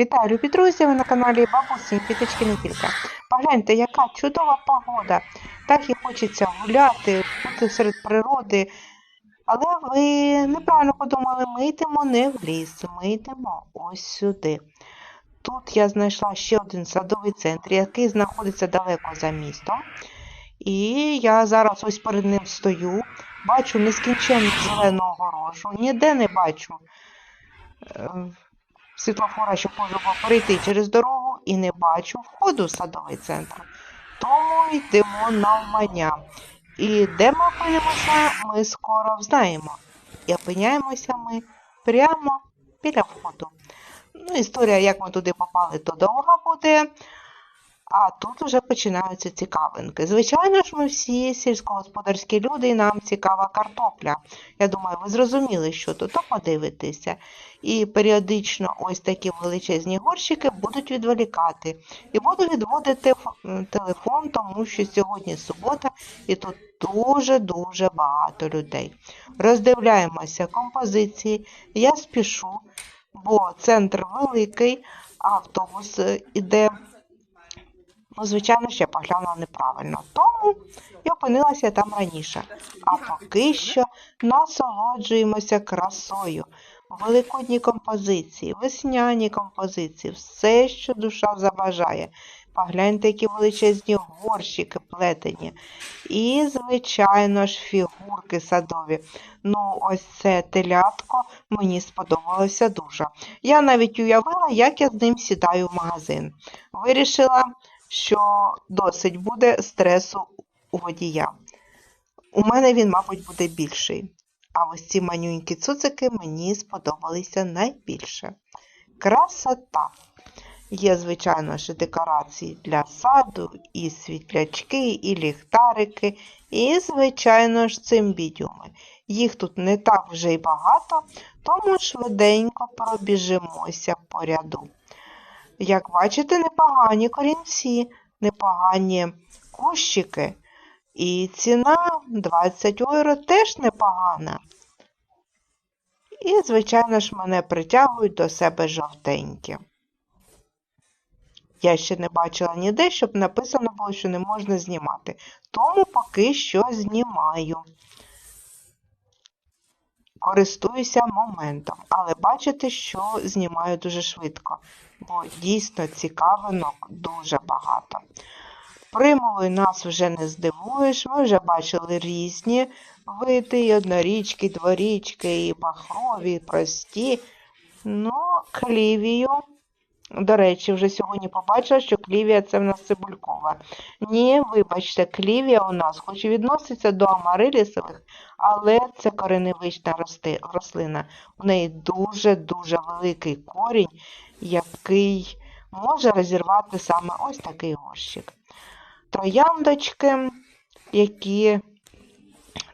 Вітаю, любі друзі! Ви на каналі Бабусі Квіточки не тільки. Погляньте, яка чудова погода. Так і хочеться гуляти, бути серед природи. Але ви неправильно подумали, ми йдемо не в ліс, ми йдемо ось сюди. Тут я знайшла ще один садовий центр, який знаходиться далеко за містом. І я зараз ось перед ним стою, бачу нескінченну зелену огорожу, ніде не бачу. Світлофора, щоб можна перейти через дорогу, і не бачу входу в садовий центр. Тому йдемо навмання. І де ми опинимося, ми скоро взнаємо. І опиняємося ми прямо біля входу. Ну, історія, як ми туди попали, то довга буде. А тут вже починаються цікавинки. Звичайно ж, ми всі сільськогосподарські люди, і нам цікава картопля. Я думаю, ви зрозуміли, що тут, то подивитеся. І періодично ось такі величезні горщики будуть відволікати. І буду відводити телефон, тому що сьогодні субота, і тут дуже-дуже багато людей. Роздивляємося композиції. Я спішу, бо центр великий, автобус е, іде. Ну, звичайно, ще поглянула неправильно. Тому і опинилася там раніше. А поки що насолоджуємося красою. Великодні композиції, весняні композиції, все, що душа забажає. Погляньте, які величезні горщики плетені. І, звичайно ж, фігурки садові. Ну, ось це телятко мені сподобалося дуже. Я навіть уявила, як я з ним сідаю в магазин. Вирішила, що досить буде стресу у водія. У мене він, мабуть, буде більший. А ось ці манюнькі цуцики мені сподобалися найбільше. Красота! Є, звичайно ж, декорації для саду, і світлячки, і ліхтарики, і, звичайно ж, цимбідіуми. Їх тут не так вже й багато, тому швиденько пробіжимося по ряду. Як бачите, непогані корінці, непогані кущики. І ціна 20 євро теж непогана. І, звичайно ж, мене притягують до себе жовтенькі. Я ще не бачила ніде, щоб написано було, що не можна знімати. Тому поки що знімаю. Користуюся моментом, але бачите, що знімаю дуже швидко, бо дійсно цікавинок дуже багато. Примовою нас вже не здивуєш, ми вже бачили різні види, і однорічки, дворічки, і махрові, і прості. Ну, клівію. До речі, вже сьогодні побачила, що клівія це в нас цибулькова. Ні, вибачте, клівія у нас хоч і відноситься до амарилісових, але це кореневична рослина. У неї дуже-дуже великий корінь, який може розірвати саме ось такий горщик. Трояндочки, які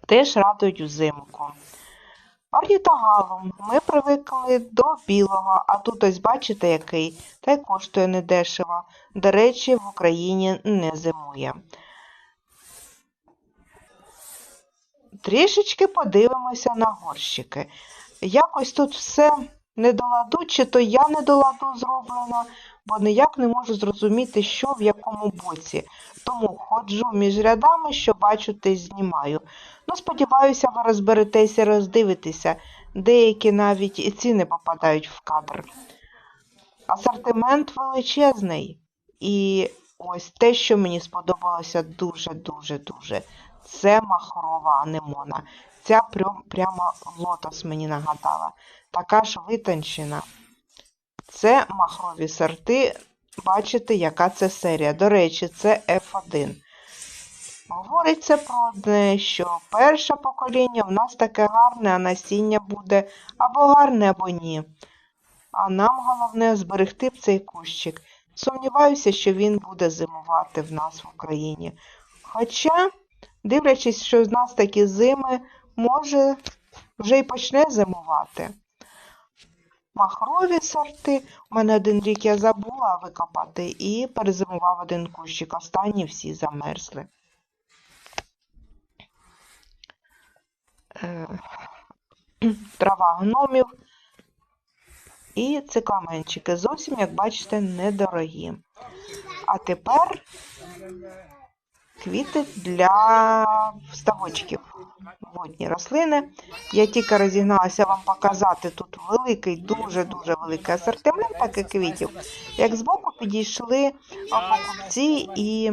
теж радують Орнітогалом ми привикли до білого, а тут ось бачите який, та й коштує недешево. До речі, в Україні не зимує. Трішечки подивимося на горщики. Якось тут все не до ладу, чи то я не до ладу зроблено, бо ніяк не можу зрозуміти, що в якому боці. Тому ходжу між рядами, що бачу, те знімаю. Ну, сподіваюся, ви розберетеся, роздивитеся. Деякі навіть і ціни попадають в кадр. Асортимент величезний. І ось те, що мені сподобалося дуже-дуже-дуже. Це махрова анемона. Ця прям, прямо лотос мені нагадала. Така ж витончена. Це махрові сорти. Бачите, яка це серія. До речі, це F1. Говориться про одне, що перше покоління в нас таке гарне, а насіння буде або гарне, або ні. А нам головне зберегти цей кущик. Сумніваюся, що він буде зимувати в нас в Україні. Хоча, дивлячись, що з нас такі зими, може вже й почне зимувати. Махрові сорти. У мене один рік я забула викопати і перезимував один кущик. Останні всі замерзли. Е, Трава гномів. і цикламенчики. Зовсім, як бачите, недорогі. А тепер квіти для ставочків. Водні рослини. Я тільки розігналася вам показати тут великий, дуже-дуже великий асортимент таких квітів. Як збоку підійшли покупці і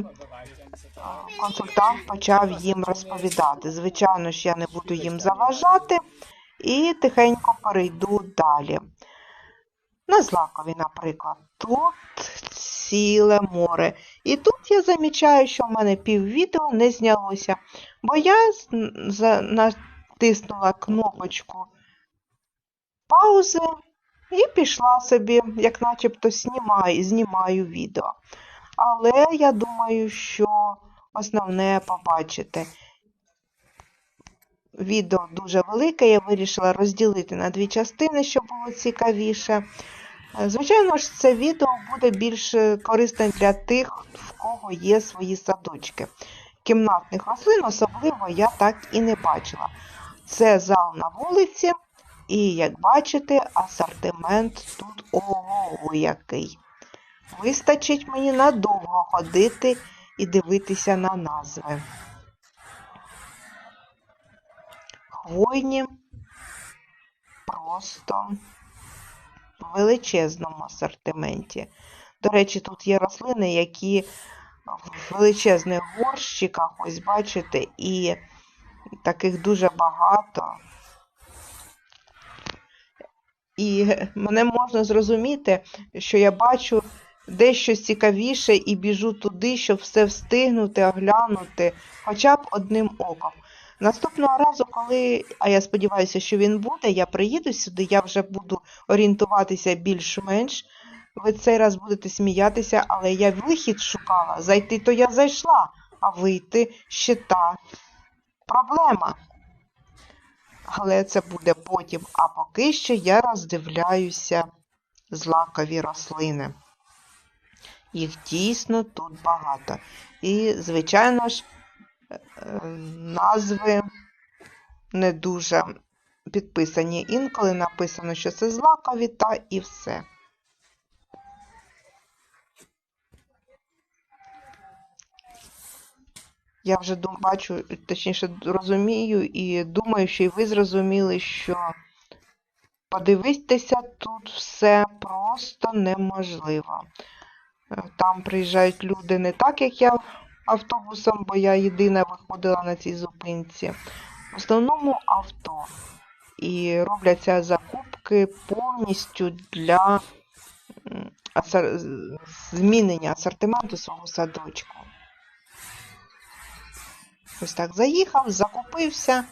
консультант почав їм розповідати. Звичайно ж, я не буду їм заважати і тихенько перейду далі. На злакові, наприклад, тут ціле море. І тут я замічаю, що в мене піввідео не знялося, бо я натиснула кнопочку паузи і пішла собі, як начебто знімаю, знімаю відео. Але я думаю, що основне побачите. Відео дуже велике, я вирішила розділити на дві частини, щоб було цікавіше. Е, Звичайно ж, це відео буде більш е, корисне для тих, в кого є свої садочки. Кімнатних рослин особливо я так і не бачила. Це зал на вулиці, і, як бачите, асортимент тут ого який. Вистачить мені надовго ходити і дивитися на назви. Хвойні просто в величезному асортименті. До речі, тут є рослини, які в величезних горщиках, ось бачите, і таких дуже багато. І мене можна зрозуміти, що я бачу дещо цікавіше і біжу туди, щоб все встигнути, оглянути, хоча б одним оком. Наступного разу, коли, а я сподіваюся, що він буде, я приїду сюди, я вже буду орієнтуватися більш-менш. Ви цей раз будете сміятися, але я вихід шукала. Зайти то я зайшла, а вийти ще та проблема. Але це буде потім. А поки що я роздивляюся злакові рослини. Їх дійсно тут багато. І, звичайно ж, назви не дуже підписані. Інколи написано, що це злакові, та і все. Я вже бачу, точніше розумію і думаю, що і ви зрозуміли, що подивитися тут все просто неможливо. Е, Там приїжджають люди не так, як я автобусом, бо я єдина виходила на цій зупинці. В основному авто. І робляться закупки повністю для асор- змінення асортименту свого садочку. Ось так заїхав, закупився,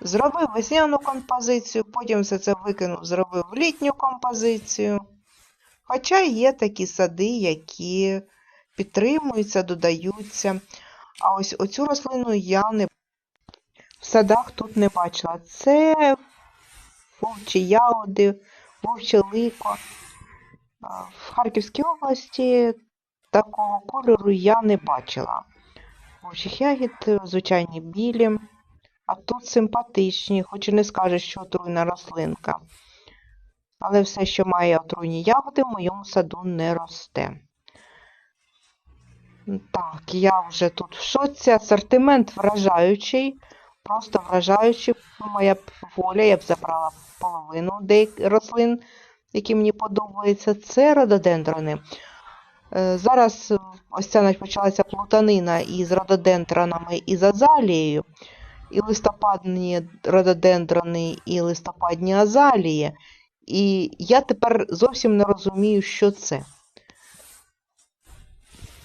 зробив весняну композицію, потім все це викинув, зробив літню композицію. Хоча є такі сади, які підтримуються, додаються. А ось оцю рослину я не в садах тут не бачила. Це вовчі ягоди, вовче лико. В Харківській області такого кольору я не бачила. Вовчих ягід звичайні білі, а тут симпатичні, хоч і не скажеш, що отруйна рослинка. Але все, що має отруйні ягоди, в моєму саду не росте. Так, я вже тут в шоці. Асортимент вражаючий, просто вражаючий. Моя воля, я б забрала половину деяких рослин, які мені подобаються. Це рододендрони. Е, Зараз ось ця почалася плутанина із рододендронами і з азалією. І листопадні рододендрони, і листопадні азалії. І я тепер зовсім не розумію, що це.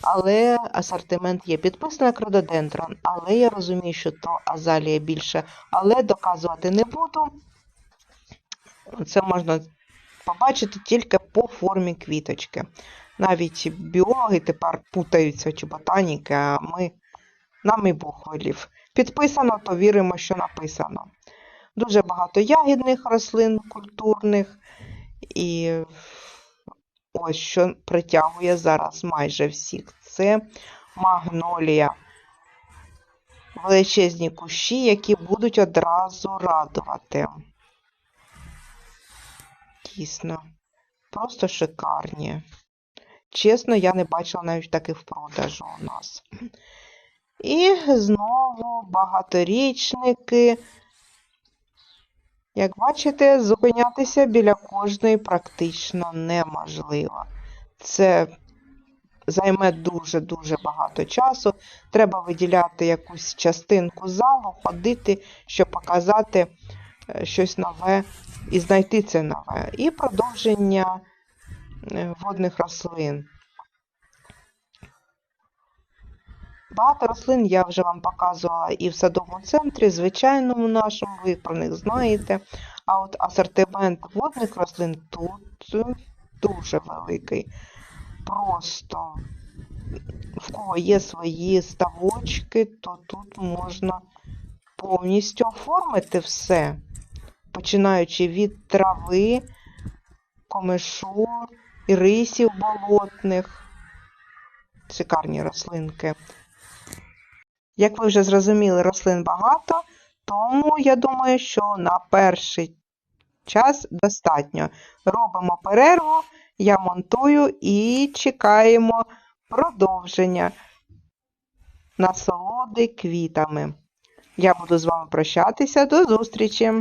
Але асортимент є підписаний як рододендрон, але я розумію, що то азалія більше. Але доказувати не буду. Це можна побачити тільки по формі квіточки. Навіть біологи тепер путаються чи ботаніки, а ми нам і Бог велів. Підписано, то віримо, що написано. Дуже багато ягідних рослин культурних. І ось що притягує зараз майже всіх. Це магнолія. Величезні кущі, які будуть одразу радувати. дійсно просто шикарні. Чесно, я не бачила навіть таких в продажу у нас. І знову багаторічники. Як бачите, зупинятися біля кожної практично неможливо. Це займе дуже-дуже багато часу. Треба виділяти якусь частинку залу, ходити, щоб показати е, щось нове і знайти це нове. І продовження е, водних рослин. Багато рослин я вже вам показувала і в садовому центрі, звичайному нашому, ви про них знаєте. А от асортимент водних рослин тут дуже великий. Просто в кого є свої ставочки, то тут можна повністю оформити все, починаючи від трави, комишу, рисів болотних. Шикарні рослинки. Як ви вже зрозуміли, рослин багато, тому я думаю, що на перший час достатньо. Робимо перерву, я монтую і чекаємо продовження насолоди квітами. Я буду з вами прощатися. До зустрічі!